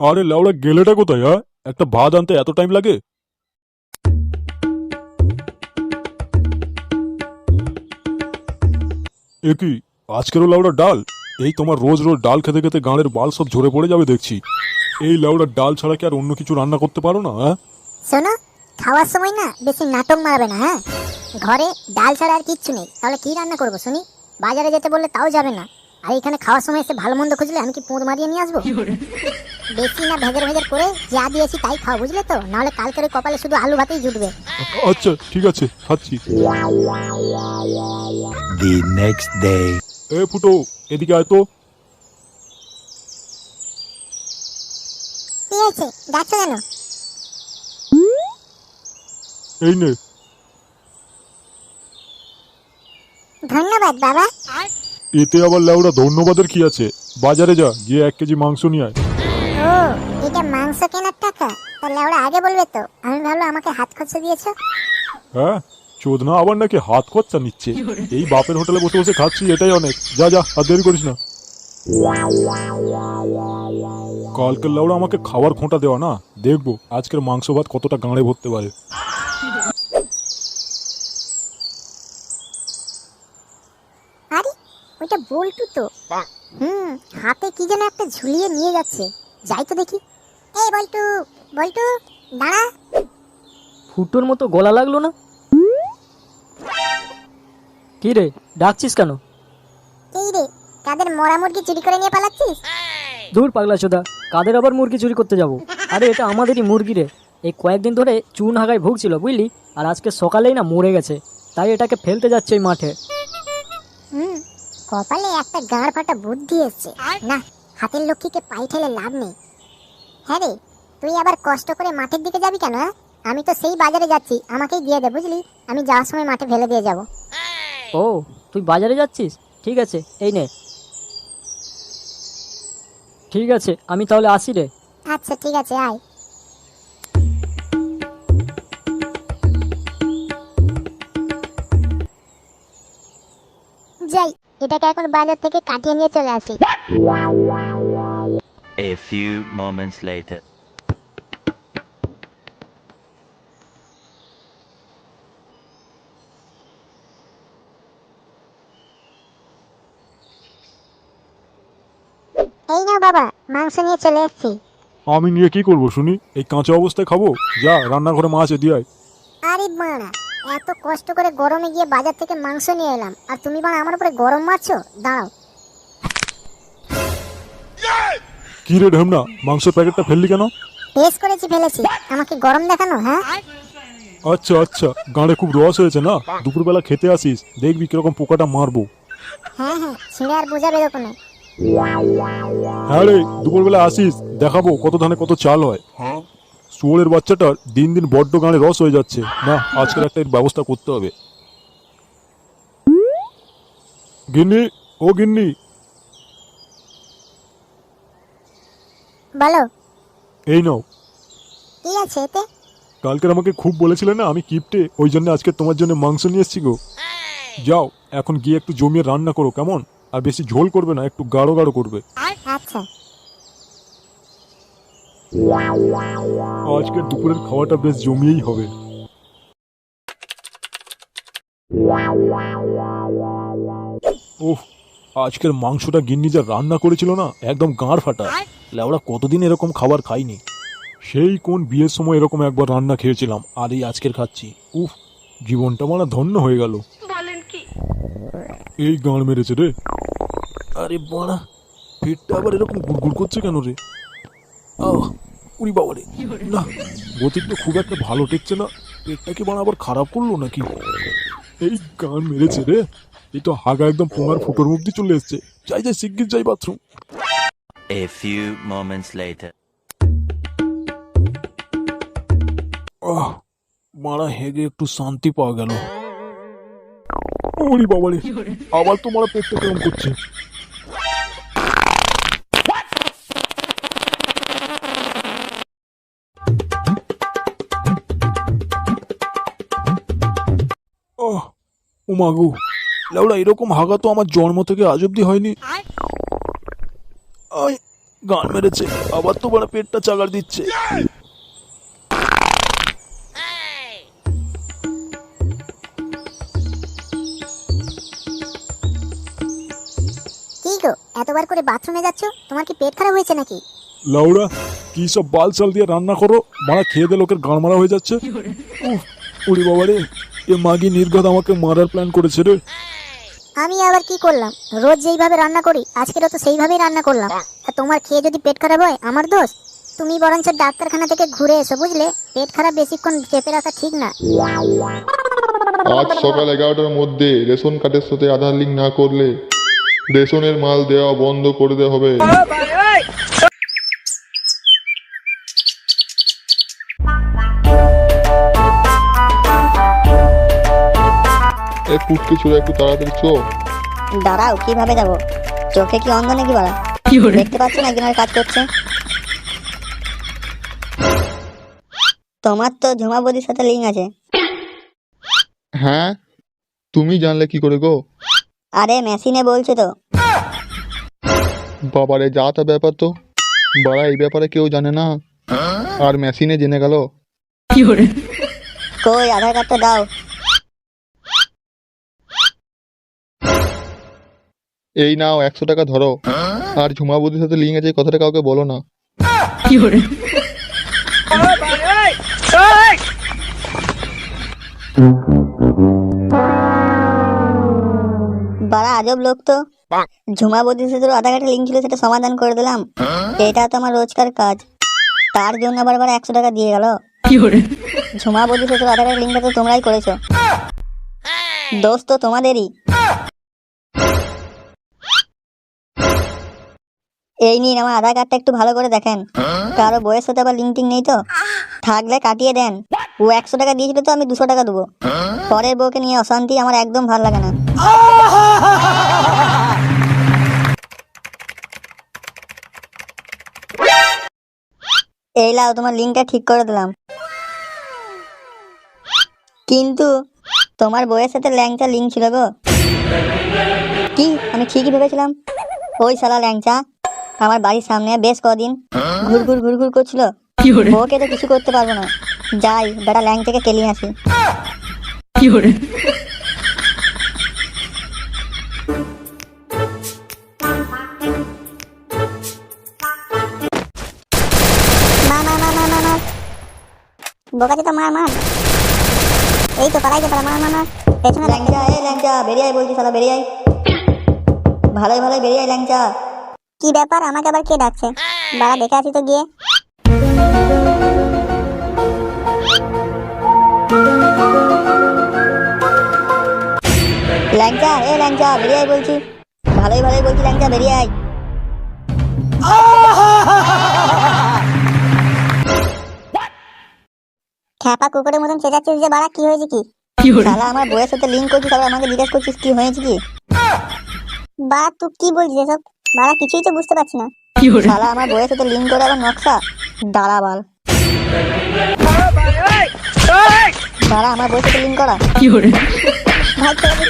আরে লাউড়া গেলেটা কোথায় হ্যাঁ? একটা ভাত আনতে এত টাইম লাগে? এ কি, আজকেরও লাউড়া ডাল? এই তোমার রোজ রোজ ডাল খেতে খেতে গাঁড়ের বাল সব ঝরে পড়ে যাবে দেখছি। এই লাউড়া ডাল ছাড়া কি আর অন্য কিছু রান্না করতে পারো না হ্যাঁ? খাওয়ার সময় না বেশি নাটক মারবে না হ্যাঁ? ঘরে ডাল ছাড়া আর কিচ্ছু নেই, তাহলে কি রান্না করব শুনি? বাজারে যেতে বললে তাও যাবে না। আর এখানে খাওয়ার সময় এসে ভালো মন্দ খুঁজলে আমি কি পোঁদ মারিয়ে নিয়ে আসব? বেশি না ভেজের ভেজের করে যা দিয়েছি তাই খাও বুঝলে তো? নাহলে কালকের ওই কপালে শুধু আলু ভাতেই জুটবে। আচ্ছা ঠিক আছে খাচ্ছি। The next day. এ ফুটো এদিকে আয় তো। কি হয়েছে? যাচ্ছ কেন? এই নে। ধন্যবাদ বাবা। এতে আবার লাউড়া ধন্যবাদের কি আছে? বাজারে যা গিয়ে এক কেজি মাংস নিয়ে আয়। ও এটা মাংস কেনার টাকা? তাহলে ওরা আগে বলবে তো আমি ভাবলো আমাকে হাত খরচা দিয়েছ। হ্যাঁ চোদনা আবার নাকি হাত খরচা নিচ্ছে। এই বাপের হোটেলে বসে বসে খাচ্ছি এটাই অনেক। যা যা আর দেরি করিস না। কালকের লাউড়া আমাকে খাবার খোঁটা দেওয়া না? দেখব আজকের মাংস ভাত কতটা গাঁড়ে ভরতে পারে আরে ওইটা বল্টু তো। হুম হাতে কি যেন একটা ঝুলিয়ে নিয়ে যাচ্ছে। যাই তো দেখি। এই বল্টু বল্টু দাঁড়া। ফুটোর মতো গলা লাগল না? কি রে ডাকছিস কেন? এই রে কাদের মরা মুরগি চুরি করে নিয়ে পালাচ্ছিস? দূর পাগলা চোদা কাদের আবার মুরগি চুরি করতে যাব? আরে এটা আমাদেরই মুরগি রে। এই কয়েকদিন ধরে চুন হাগায় ভুগছিল বুঝলি? আর আজকে সকালেই না মরে গেছে। তাই এটাকে ফেলতে যাচ্ছে ওই মাঠে। হুম কপালে একটা গাঁড় ফাটা বুদ্ধি এসছে। না হাতের লক্ষ্মীকে পাই ঠেলে লাভ নেই। হ্যাঁ রে তুই আবার কষ্ট করে মাঠের দিকে যাবি কেন হ্যাঁ? আমি তো সেই বাজারে যাচ্ছি আমাকেই দিয়ে দে বুঝলি? আমি যাওয়ার সময় মাঠে ফেলে দিয়ে যাব। ও তুই বাজারে যাচ্ছিস? ঠিক আছে এই নে। ঠিক আছে আমি তাহলে আসি রে। আচ্ছা ঠিক আছে আয়। যাই। এটাকে এখন বাজার থেকে কাটিয়ে নিয়ে চলে আসি। A few moments later. এই নাও বাবা মাংস নিয়ে চলে এসেছি। আমি নিয়ে কি করব শুনি? এই কাঁচা অবস্থায় খাব? যা রান্নাঘরে মাছ দিয়ে আয় আরে বাড়া। এত কষ্ট করে গরমে গিয়ে বাজার থেকে মাংস নিয়ে এলাম। আর তুমি বাড়া আমার উপরে গরম মারছো? দাঁড়াও। কি রে ঢেমনা? মাংসের প্যাকেটটা ফেললি কেন? বেশ করেছি ফেলেছি। আমাকে গরম দেখানো হ্যাঁ? আচ্ছা আচ্ছা। গাঁড়ে খুব রস হয়েছে না? দুপুরবেলা খেতে আসিস দেখবি কীরকম পোকাটা মারবো। হ্যাঁ হ্যাঁ। ছিঁড়ে আর বোঝা বেরোকো হ্যাঁ রে দুপুরবেলা আসিস দেখাবো কত ধানে কত চাল হয়? শুয়োরের বাচ্চাটার দিন দিন বড্ড গাঁড়ে রস হয়ে যাচ্ছে। না আজকের একটা এর ব্যবস্থা করতে হবে। গিন্নি ও গিন্নি। বলো। এই নাও। কি আছে এতে? কালকের আমাকে খুব বলেছিলে না আমি কিপটে ওই জন্য আজকে তোমার জন্য মাংস নিয়ে এসছি গো। যাও এখন গিয়ে একটু জমিয়ে রান্না করো কেমন? আর বেশি ঝোল করবে না একটু গাঢ় গাঢ় করবে। আচ্ছা। আজকের দুপুরের খাওয়াটা বেশ জমিয়েই হবে। ওহ আজকের মাংসটা গিন্নি যা রান্না করেছিল না একদম গাঁড় ফাটা। লেওড়া কতদিন এরকম খাবার খাইনি। সেই কোন বিয়ের সময় এরকম একবার রান্না খেয়েছিলাম আর এই আজকের খাচ্ছি। উফ জীবনটা মানে ধন্য হয়ে গেল। এই গাঁড় মেরেছে রে। আরে বাড়া পেটটা আবার এরকম গুড়গুড় করছে কেন রে? আহ উরি বাবা রে না গতিক তো খুব একটা ভালো টেকছে না। পেটটা কি বাড়া আবার খারাপ করল নাকি? এই গান মেরেছে রে। এই তো হাগা একদম পোঙার ফুটোর মুখ দিয়ে চলে এসছে। যাই যাই শিগগির যাই bathroom A few moments later. আহ মারা হেগে একটু শান্তি পাওয়া গেল। ওরে বাবা রে আবার তো মারা পেটটা কেমন করছে? ও মাগু লাউড়া এরকম হাগা তো আমার জন্ম থেকে আজ অব্দি হয়নি। আয়। গান মেরেছে আবার তো বাড়া পেটটা চাগার দিচ্ছে। কি গো এতবার করে বাথরুমে যাচ্ছ? তোমার কি পেট খারাপ হয়েছে নাকি? লাউড়া কি সব বাল চাল দিয়ে রান্না করো? মারা খেয়ে দিয়ে লোকের গান মারা হয়ে যাচ্ছে। উড়ি বাবা রে এ মাগি নির্গত আমাকে মারার প্ল্যান করেছে রে। আমি আবার কি করলাম? রোজ যেইভাবে রান্না করি আজকেরও তো সেইভাবেই রান্না করলাম। আর তোমার খেয়ে যদি পেট খারাপ হয় আমার দোষ? তুমি বরঞ্চ ডাক্তারখানা থেকে ঘুরে এসো বুঝলে? পেট খারাপ বেশিক্ষণ চেপে রাখা ঠিক না। আজ সকাল এগারোটার মধ্যে রেশন কার্ডের সাথে আধার লিঙ্ক না করলে রেশনের মাল দেওয়া বন্ধ করে দেওয়া হবে। ফুটকে ছিল একটু তাড়াতাড়ি চো। দাঁড়াও কীভাবে যাব? চোখে কি অন্ধ নাকি বলা? দেখতে পাচ্ছ না একজনের কাজ করছে। তোমার তো ঝুমা বদির সাথে লিঙ্ক আছে। হ্যাঁ? তুমি জানলে কি করে গো? আরে মেশিনে বলছে তো। বাবারে যা তা ব্যাপার তো। বাড়া এই ব্যাপারে কেউ জানে না। আর মেশিনে জেনে গেল। কই আধার কার্ডটা দাও। এই নাও একশো টাকা ধরো। আর ঝুমা বৌদির সাথে লিঙ্ক আছে কথাটা কাউকে বলো না। বাড়া আজব লোক তো। ঝুমা বদির সাথে আধার কার্ডের লিঙ্ক ছিল সেটা সমাধান করে দিলাম। এটা তো আমার রোজকার কাজ। তার জন্য আবার আবার একশো টাকা দিয়ে গেল। ঝুমা বদির সাথে আধার কার্ডের লিঙ্কটা তো তোমরাই করেছ। দোষ তো তোমাদেরই। এই নিন, আমার আধার কার্ডটা একটু ভালো করে দেখেন। কারও বইয়ের সাথে আবার লিঙ্ক নেই তো? থাকলে কাটিয়ে দেন। ও একশো টাকা দিয়েছিল তো, আমি দুশো টাকা দেবো। পরের বউকে নিয়ে অশান্তি আমার একদম ভালো লাগে না। এই লাও, তোমার লিঙ্কটা ঠিক করে দিলাম। কিন্তু তোমার বইয়ের সাথে ল্যাংচা লিঙ্ক ছিল গো। কি? আমি ঠিকই ভেবেছিলাম। ওই শালা ল্যাংচা। আমার বাড়ির সামনে বেশ কদিন ঘুরঘুর ঘুরঘুর করছিল। বউকে তো কিছু করতে পারব না। যাই বেটা আসি। মার মার মার মার বোকাচে তো মার মার এই তো পালাই তো পালা মার মার মার পেছনে ল্যাংচা এ ল্যাংচা বেরিয়ে আয় বলছি শালা বেরিয়ে আয়। ভালোই ভালোই বেরিয়ে আয় ল্যাংচা। কি ব্যাপার? আমাকে আবার কে ডাকছে? বাড়া দেখে আছি তো গিয়ে। ল্যাংচা এ ল্যাংচা বেরিয়ে আয় বলছি। ভালোই ভালোই বলছি ল্যাংচা বেরিয়ে আয়। খ্যাপা কুকুরের মতন চেঁচাচ্ছিস যে বাড়া কি হয়েছে কি? শালা আমার বইয়ের সাথে লিঙ্ক করছিস আবার আমাকে জিজ্ঞেস করছিস কি হয়েছে কি? বাড়া তুই কি বলছিস এসব? বাড়া কিছুই তো বুঝতে পারছি না। শালা আমার বইয়ের সাথে লিঙ্ক করে আবার নকশা? দাঁড়াবাল দাঁড়া আমার বইয়ের সাথে লিঙ্ক করা। ভাই।